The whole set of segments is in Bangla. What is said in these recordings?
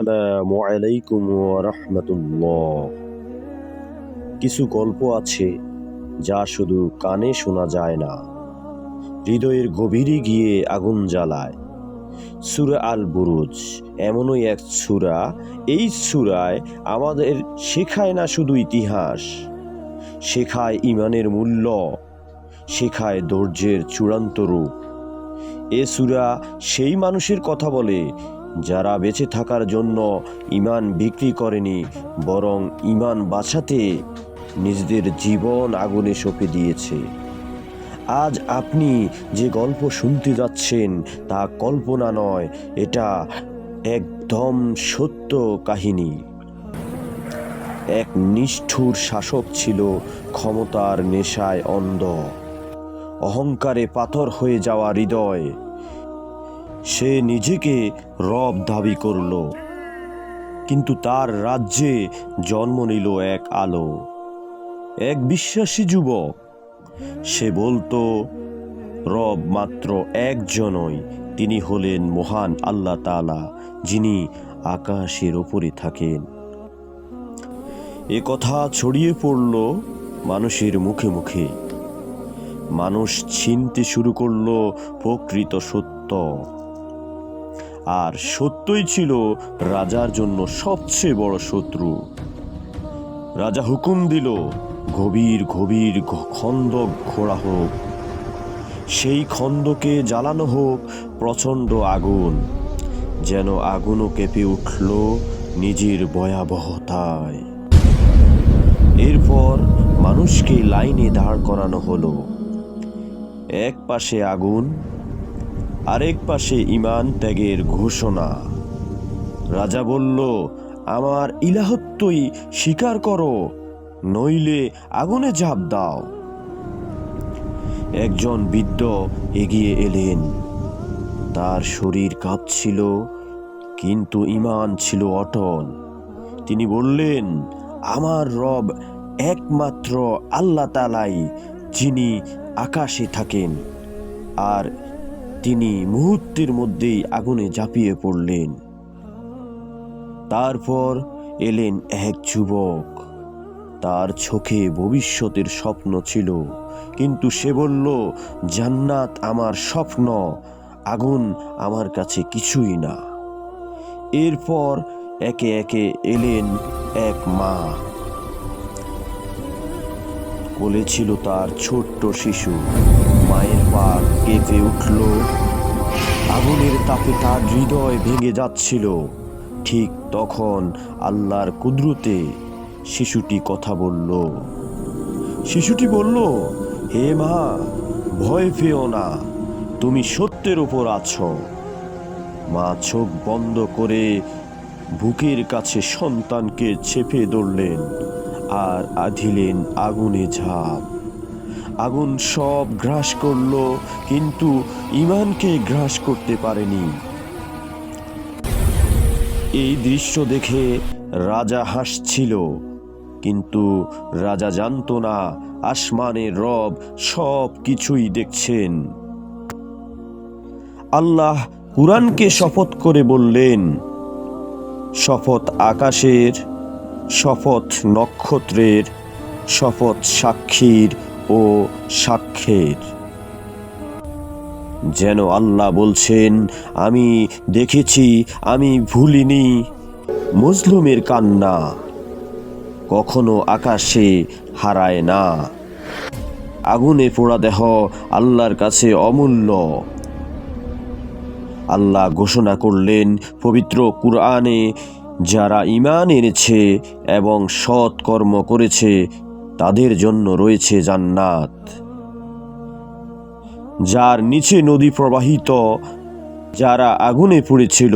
আসসালামু আলাইকুম রহমতুল্লাহ কিছু গল্প আছে যা শুধু কানে শোনা যায় না, হৃদয়ের গভীরে গিয়ে আগুন জ্বালায়। সুরা আল বুরুজ এমনই এক সুরা, এই সুরায় আমাদের শেখায় না শুধু ইতিহাস, শেখায় ইমানের মূল্য, শেখায় ধৈর্যের চূড়ান্ত রূপ। এ সুরা সেই মানুষের কথা বলে যারা বেঁচে থাকার জন্য ইমান বিক্রি করেনি, বরং ইমান বাঁচাতে নিজেদের জীবন আগুনে সঁপে দিয়েছে। আজ আপনি যে গল্প শুনতে যাচ্ছেন তা কল্পনা নয়, এটা একদম সত্য কাহিনী। এক নিষ্ঠুর শাসক ছিল, ক্ষমতার নেশায় অন্ধ। অহংকারে পাথর হয়ে যাওয়া হৃদয়। সে নিজেকে রব দাবি করল। কিন্তু তার রাজ্যে জন্ম নিল এক আলো। এক বিশ্বাসী যুবক। সে বলতো, রব মাত্র একজনই। তিনি হলেন মহান আল্লাহ তাআলা, যিনি আকাশের ওপরে থাকেন। এ কথা ছড়িয়ে পড়ল মানুষের মুখে মুখে। মানুষ ছিনতে শুরু করল প্রকৃত সত্য। আর সত্যই ছিল রাজার জন্য সবচেয়ে বড় শত্রু। রাজা হুকুম দিল, গভীর গভীর খন্দক ঘোরা হোক। সেই খন্দকে জ্বালানো হোক প্রচণ্ড আগুন, যেন আগুনও কেঁপে উঠল নিজের ভয়াবহতায়। এরপর মানুষকে লাইনে দাঁড় করানো হলো। এক পাশে আগুন আরেক পাশে ইমান ত্যাগের ঘোষণা। রাজা বলল, আমার ইলাহত্বই স্বীকার করো, নইলে আগুনে ঝাঁপ দাও। একজন বৃদ্ধ এগিয়ে এলেন। তার শরীর কাঁপছিল, কিন্তু ইমান ছিল অটল। তিনি বললেন, আমার রব একমাত্র আল্লাহ তালাই যিনি আকাশে থাকেন, আর তিনি মুহূর্তের মধ্যেই আগুনে ঝাঁপিয়ে পড়লেন। তারপর এলেন এক যুবক। তার চোখে ভবিষ্যতের স্বপ্ন ছিল, কিন্তু সে বলল, জান্নাত আমার স্বপ্ন, আগুন আমার কাছে কিছুই না। এরপর একে একে এলেন এক মা। কোলে ছিল তার ছোট্ট শিশু। মায়ের পা কেঁপে উঠল। আগুনের তাপে তার হৃদয় ভেঙে যাচ্ছিল। ঠিক তখন আল্লাহর কুদরতে শিশুটি কথা বলল। শিশুটি বলল, হে মা, ভয় পেও না, তুমি সত্যের ওপর আছো। মা চোখ বন্ধ করে বুকের কাছে সন্তানকে চেপে ধরলেন আর আধিলেন আগুনে ঝাঁপ। আগুন সব গ্রাস করল, কিন্তু ইমানকে গ্রাস করতে পারেনি। এই দৃশ্য দেখে রাজা হাসছিল, কিন্তু রাজা জানতো না আসমানের রব সব কিছুই দেখছেন। আল্লাহ কুরআনকে শপথ করে বললেন, শপথ আকাশের, শপথ নক্ষত্রের, শপথ সাক্ষীর ও সাক্ষ্যের যেন আল্লাহ বলছেন, আমি দেখেছি, আমি ভুলিনি। মজলুমের কান্না কখনো আকাশে হারায় না। আগুনে পোড়া দেহ আল্লাহর কাছে অমূল্য। আল্লাহ ঘোষণা করলেন, পবিত্র কুরআনে যারা ঈমান এনেছে এবং সৎকর্ম করেছে তাদের জন্য রয়েছে জান্নাত, যার নিচে নদী প্রবাহিত, যারা আগুনে পড়েছিল,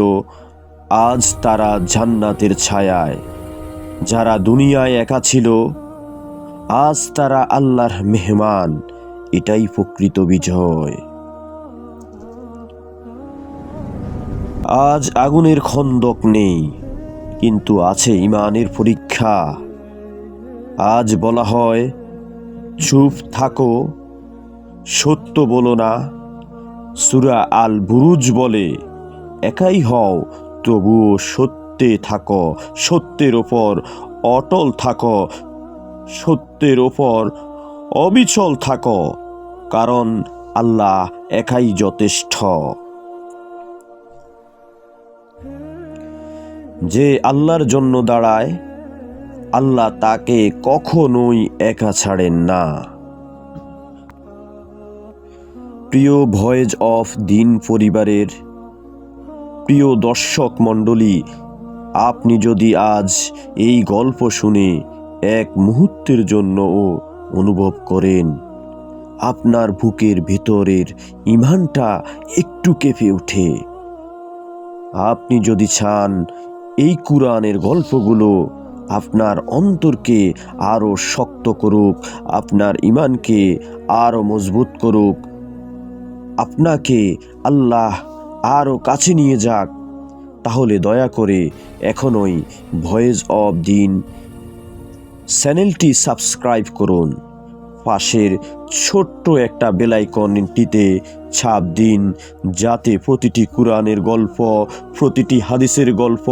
আজ তারা জান্নাতের ছায়ায়। যারা দুনিয়ায় একা ছিল, আজ তারা আল্লাহর মেহমান, এটাই প্রকৃত বিজয়। আজ আগুনের খন্দক নেই, কিন্তু আছে ইমানের পরীক্ষা। আজ বলা হয়, চুপ থাকো, সত্য বলো না। সুরা আল বুরুজ বলে, একাই হও, তবুও সত্য থাকো, সত্যের ওপর অটল থাকো, সত্যের ওপর অবিচল থাকো, কারণ আল্লাহ একাই যথেষ্ট। যে আল্লাহর জন্য দাঁড়ায় আল্লাহ তাকে কখনোই একা ছাড়েন না। প্রিয় ভয়েজ অফ দিন পরিবারের, প্রিয় দর্শক মণ্ডলী, আপনি যদি আজ এই গল্প শুনে এক মুহূর্তের জন্যও অনুভব করেন, আপনার বুকের ভেতরের ইমানটা একটু কেঁপে ওঠে। আপনি যদি চান এই কুরআনের গল্পগুলো আপনার অন্তরকে আরও শক্ত করুক, আপনার ইমানকে আরও মজবুত করুক। আপনাকে আল্লাহ আরও কাছে নিয়ে যাক। তাহলে দয়া করে এখনই ভয়েস অব দিন চ্যানেলটি সাবস্ক্রাইব করুন। পাশের ছোট্ট একটা বেলাইকনটিতে ছাপ দিন, যাতে প্রতিটি কুরআনের গল্প, প্রতিটি হাদিসের গল্প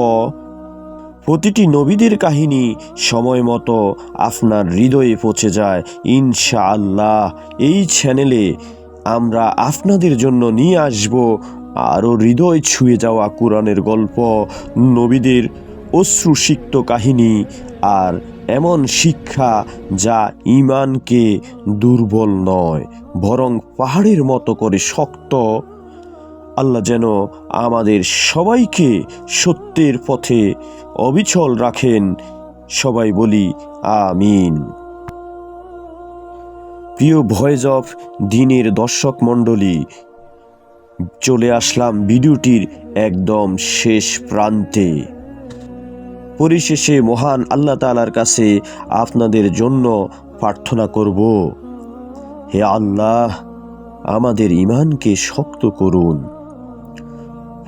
প্রতিটি নবীদের কাহিনী সময় মতো আপনার হৃদয়ে পৌঁছে যায়। ইনশাআল্লাহ, এই চ্যানেলে আমরা আপনাদের জন্য নিয়ে আসব আরও হৃদয় ছুঁয়ে যাওয়া কোরআনের গল্প, নবীদের অশ্রুসিক্ত কাহিনী আর এমন শিক্ষা যা ইমানকে দুর্বল নয়, বরং পাহাড়ের মতো করে শক্ত আল্লাহ যেন আমাদের সবাইকে সত্যের পথে অবিচল রাখেন। সবাই বলি, আমিন। প্রিয় ভয়েস অফ দিনের দর্শক মণ্ডলী, চলে আসলাম ভিডিওটির একদম শেষ প্রান্তে। পরিশেষে মহান আল্লাহ তালার কাছে আপনাদের জন্য প্রার্থনা করব। হে আল্লাহ, আমাদের ইমানকে শক্ত করুন।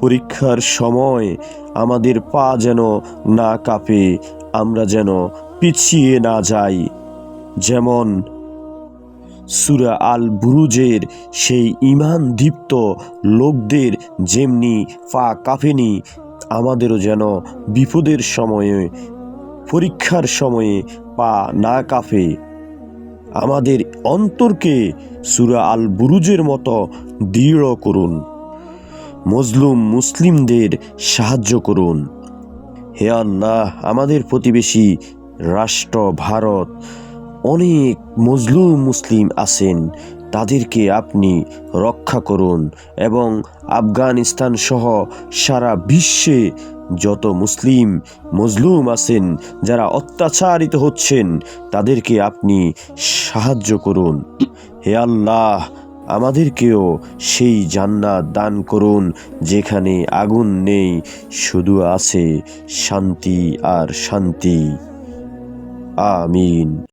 পরীক্ষার সময় আমাদের পা যেন না কাঁপে, আমরা যেন পিছিয়ে না যাই। যেমন সুরা আল বুরুজের সেই ইমান দীপ্ত লোকদের যেমনি পা কাঁপেনি, আমাদেরও যেন বিপদের সময়ে, পরীক্ষার সময়ে পা না কাঁপে। আমাদের অন্তরকে সুরা আল বুরুজের মতো দৃঢ় করুন। মজলুম মুসলিমদের সাহায্য করুন। হে আল্লাহ, আমাদের প্রতিবেশী রাষ্ট্র ভারত, অনেক মজলুম মুসলিম আছেন, তাদেরকে আপনি রক্ষা করুন এবং আফগানিস্তান সহ সারা বিশ্বে যত মুসলিম, মজলুম আছেন, যারা অত্যাচারিত হচ্ছেন, তাদেরকে আপনি সাহায্য করুন। হে আল্লাহ আমাদেরকেও সেই জান্নাত দান করুন যেখানে আগুন নেই শুধু আছে শান্তি আর শান্তি। আমিন।